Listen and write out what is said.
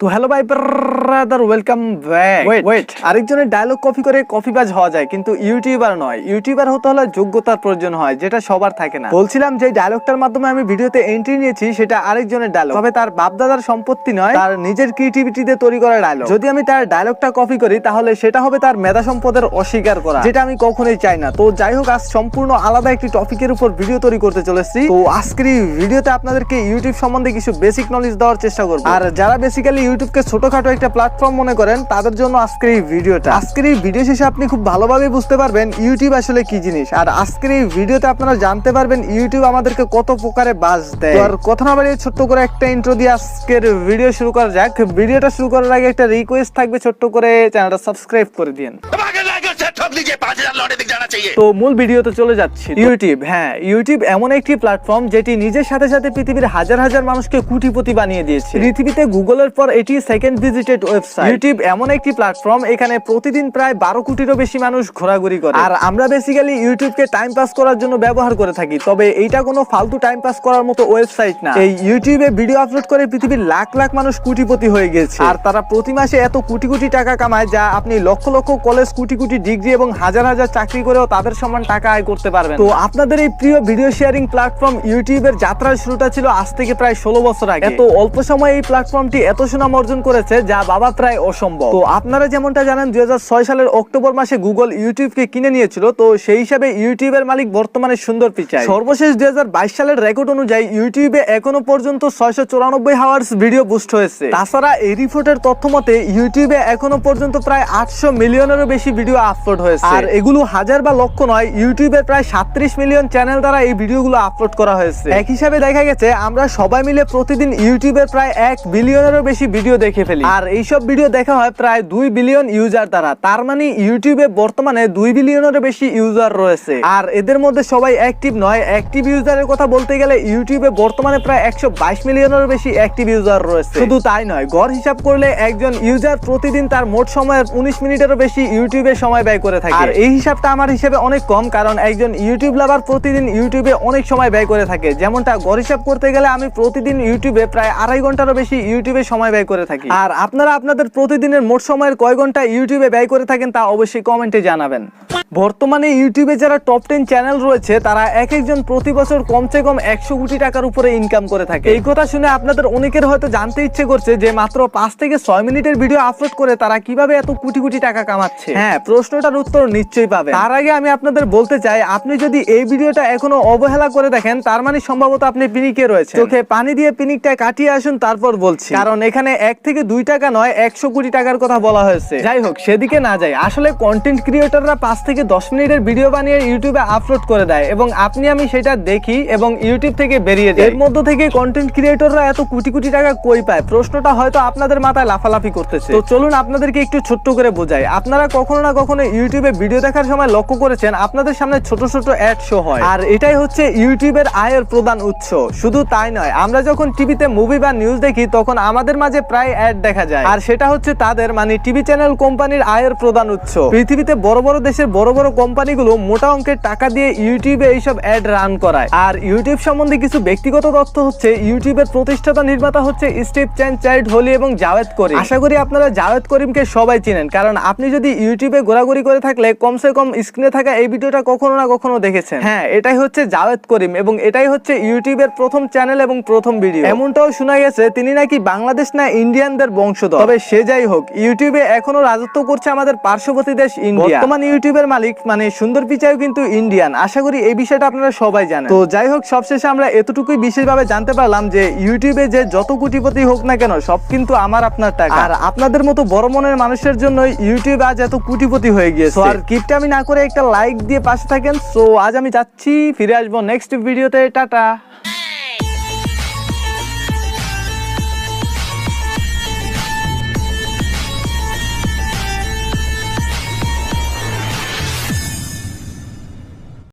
তো হ্যালো ভাই brother welcome back wait wait আরেকজনের ডায়লগ কপি করে কপি বাজ হওয়া যায় কিন্তু ইউটিউবার নয়। ইউটিউবার হতে হলে যোগ্যতার প্রয়োজন হয় যেটা সবার থাকে না। বলছিলাম যে ডায়লগটার মাধ্যমে আমি ভিডিওতে এন্ট্রি নিয়েছি সেটা আরেকজনের ডায়লগ তবে তার বাপদাদার সম্পত্তি নয় তার নিজের ক্রিয়েটিভিটি দিয়ে তৈরি করা ডায়লগ যদি আমি তার ডায়লগটা কপি করি তাহলে সেটা হবে তার মেধা সম্পদের অস্বীকার করা যেটা আমি কখনোই চাই না। তো যাই হোক আজ সম্পূর্ণ আলাদা একটি টপিকের উপর ভিডিও তৈরি করতে চলেছি। তো আজকের এই ভিডিওতে আপনাদেরকে ইউটিউব সম্বন্ধে কিছু বেসিক নলেজ দেওয়ার চেষ্টা করব। আর যারা বেসিক্যালি ইউটিউবকে ছোটখাটো একটা প্ল্যাটফর্ম মনে করেন, তাদের জন্য আজকের এই ভিডিওটা। আজকের এই ভিডিও শেষে আপনি খুব ভালোভাবে বুঝতে পারবেন ইউটিউব আসলে কি জিনিস। আর আজকের এই ভিডিওতে আপনারা জানতে পারবেন ইউটিউব আমাদেরকে কত প্রকারে বাজ দেয়। আর কথা না বাড়িয়ে ছোট্ট করে একটা ইন্ট্রো দিয়ে আজকের ভিডিও শুরু করা যাক। ভিডিওটা শুরু করার আগে একটা রিকোয়েস্ট থাকবে, ছোট্ট করে চ্যানেলটা সাবস্ক্রাইব করে দিন তো মূল ভিডিওতে চলে যাচ্ছি। ইউটিউব হ্যাঁ ইউটিউব এমন একটি প্ল্যাটফর্ম যেটি নিজের সাথে সাথে পৃথিবীর হাজার হাজার মানুষকে কোটিপতি বানিয়ে দিয়েছে। পৃথিবীতে গুগলের পর এটি সেকেন্ড ভিজিটেড ওয়েবসাইট ইউটিউব এমন একটি প্ল্যাটফর্ম এখানে প্রতিদিন প্রায় বারো কোটিরও বেশি মানুষ ঘোরাঘুরি করে। আর আমরা বেসিক্যালি ইউটিউবকে টাইম পাস করার জন্য ব্যবহার করে থাকি, তবে এইটা কোনো ফালতু টাইম পাস করার মতো ওয়েবসাইট না। এই ইউটিউবে ভিডিও আপলোড করে পৃথিবীর লাখ লাখ মানুষ কোটিপতি হয়ে গেছে আর তারা প্রতি মাসে এত কোটি কোটি টাকা কামায় যা আপনি লক্ষ লক্ষ কলেজ কোটি কোটি ডিগ্রি এবং হাজার হাজার চাকরি করেও তাদের সমান টাকা আয় করতে পারবেন। তো আপনাদের এই প্রিয় ভিডিও শেয়ারিং প্ল্যাটফর্ম ইউটিউবের যাত্রার শুরুটা ছিল আজ থেকে প্রায় ষোলো বছর আগে। এত অল্প সময়ে এই প্ল্যাটফর্মটি এত সুনাম অর্জন করেছে যা বাবা প্রায় অসম্ভব। তো আপনারা যেমনটা জানেন দুই সালের অক্টোবর মাসে গুগল ইউটিউবকে কিনে নিয়েছিল তো সেই হিসাবে ইউটিউবের মালিক বর্তমানে সুন্দর পিচাই সর্বশেষ দুই হাজার বাইশ সালের রেকর্ড অনুযায়ী ইউটিউবে এখনও পর্যন্ত ছয়শো চুরানব্বই হাওয়ার্স ভিডিও বুস্ট হয়েছে। তাছাড়া এই রিপোর্টের তথ্য মতে ইউটিউবে এখনও পর্যন্ত প্রায় আটশো মিলিয়নেরও বেশি ভিডিও আপলোড হয়েছে। আর এগুলো হাজার বা লক্ষ নয়, ইউটিউবের প্রায় সাত্রিশ মিলিয়ন চ্যানেল দ্বারা এই ভিডিওগুলো আপলোড করা হয়েছে। এক হিসাবে দেখা গেছে, আমরা সবাই মিলে প্রতিদিন ইউটিউবের প্রায় এক বিলিয়নেরও বেশি ভিডিও দেখে ফেলি। আর এইসব ভিডিও দেখা হয় প্রায় দুই বিলিয়ন ইউজার দ্বারা। তার মানে ইউটিউবে বর্তমানে দুই বিলিয়নেরও বেশি ইউজার রয়েছে। আর এদের মধ্যে সবাই অ্যাক্টিভ নয়। অ্যাক্টিভ ইউজারের কথা বলতে গেলে ইউটিউবে বর্তমানে প্রায় একশো বাইশ মিলিয়নেরও বেশি অ্যাক্টিভ ইউজার রয়েছে। শুধু তাই নয়, গড় হিসাব করলে একজন ইউজার প্রতিদিন তার মোট সময়ের উনিশ মিনিটেরও বেশি ইউটিউবে সময় ব্যয় করে থাকে। আর এই হিসাবটা আমার হিসেবে অনেক কম, কারণ একজন ইউটিউব লাভার প্রতিদিন ইউটিউবে অনেক সময় ব্যয় করে থাকে। যেমনটা গড় হিসাব করতে গেলে আমি প্রতিদিন ইউটিউবে প্রায় আড়াই ঘন্টারও বেশি ইউটিউবে সময় ব্যয় করে থাকি। আর আপনারা আপনাদের প্রতিদিনের মোট সময়ের কয় ঘণ্টা ইউটিউবে ব্যয় করে থাকেন তা অবশ্যই কমেন্টে জানাবেন। বর্তমানে ইউটিউবে যারা টপ টেন চ্যানেল রয়েছে, তারা এক একজন প্রতি বছর কমসে কম একশো কোটি টাকার উপরে ইনকাম করে থাকে। এই কথা শুনে আপনাদের অনেকের হয়তো জানতে ইচ্ছে করছে যে মাত্র পাঁচ থেকে ছয় মিনিটের ভিডিও আপলোড করে তারা কীভাবে এত কোটি কোটি টাকা কামাচ্ছে। হ্যাঁ প্রশ্নটার উত্তর নিশ্চয়ই পাবে তার আগে আমি আপনাদের বলতে চাই আপনি যদি এই ভিডিওটা এখনও অবহেলা করে দেখেন তার মানে সম্ভবত আপনি পিনিকে রয়েছে চোখে পানি দিয়ে পিনিকটা কাটিয়ে আসুন তারপর বলছি। কারণ এখানে এক থেকে দুই টাকা নয় একশো কোটি টাকার কথা বলা হয়েছে। যাই হোক সেদিকে না যাই। আসলে কন্টেন্ট ক্রিয়েটররা পাঁচ থেকে দশ মিনিটের ভিডিও বানিয়ে ইউটিউবে আপলোড করে দেয় এবং আপনি আমি সেটা দেখি এবং ইউটিউব থেকে বেরিয়ে যাই। এর মধ্যে থেকে কন্টেন্ট ক্রিয়েটররা এত কোটি কোটি টাকা কই পায়? প্রশ্নটা হয়তো আপনাদের মাথায় লাফালাফি করতেছে। তো চলুন আপনাদেরকে একটু ছোট্ট করে বোঝাই। আপনারা কখনো না কখনো ইউটিউবে ভিডিও দেখার সময় লক্ষ্য করেছেন, আপনাদের সামনে ছোট ছোট অ্যাড শো হয়। আর এটাই হচ্ছে ইউটিউবের আয়ের প্রধান উৎস। শুধু তাই নয়, আমরা যখন টিভিতে মুভি বা নিউজ দেখি, তখন আমাদের মাঝে প্রায় অ্যাড দেখা যায়। আর সেটা হচ্ছে তাদের মানে টিভি চ্যানেল কোম্পানির আয়ের প্রধান উৎস। পৃথিবীতে বড় বড় দেশের বড় বড় কোম্পানিগুলো মোটা অঙ্কের টাকা দিয়ে ইউটিউবে এইসব অ্যাড রান করায়। আর ইউটিউব সম্বন্ধে কিছু ব্যক্তিগত তথ্য হচ্ছে, ইউটিউবের প্রতিষ্ঠাতা নির্মাতা হচ্ছে স্টিভ চ্যান, চাইল্ড হোলি এবং জাভেদ করিম। আশা করি আপনারা জাভেদ করিমকে সবাই চিনেন, কারণ আপনি যদি ইউটিউবে ঘোরাঘুরি করে থাকলে কমসে কম স্ক্রিনে থাকা এই ভিডিওটা কখনো না কখনো দেখেছেন। হ্যাঁ এটাই হচ্ছে জাভেদ করিম এবং এটাই হচ্ছে ইউটিউবের প্রথম চ্যানেল এবং প্রথম ভিডিও। এমনটাও শোনা গেছে তিনি নাকি বাংলাদেশ না ইন্ডিয়ানদের বংশধর। তবে সে যাই হোক ইউটিউবে এখনও রাজত্ব করছে আমাদের পার্শ্ববর্তী দেশ ইন্ডিয়া। বর্তমান ইউটিউবের মালিক মানে সুন্দর পিচাইও কিন্তু ইন্ডিয়ান। আশা করি এই বিষয়টা আপনারা সবাই জানেন। তো যাই হোক সবশেষে আমরা এতটুকুই বিশেষভাবে জানতে পারলাম যে ইউটিউবে যে যত কোটিপতি হোক না কেন সব কিন্তু আমার আপনার টাকা। আর আপনাদের মতো বড় মনের মানুষের জন্য ইউটিউব আজ এত কোটিপতি হয়ে গিয়েছে। আর কিপটা আমি না করে একটা লাইক দিয়ে পাশে থাকেন। সো আজ আমি যাচ্ছি ফিরে আসব নেক্সট ভিডিওতে টাটা।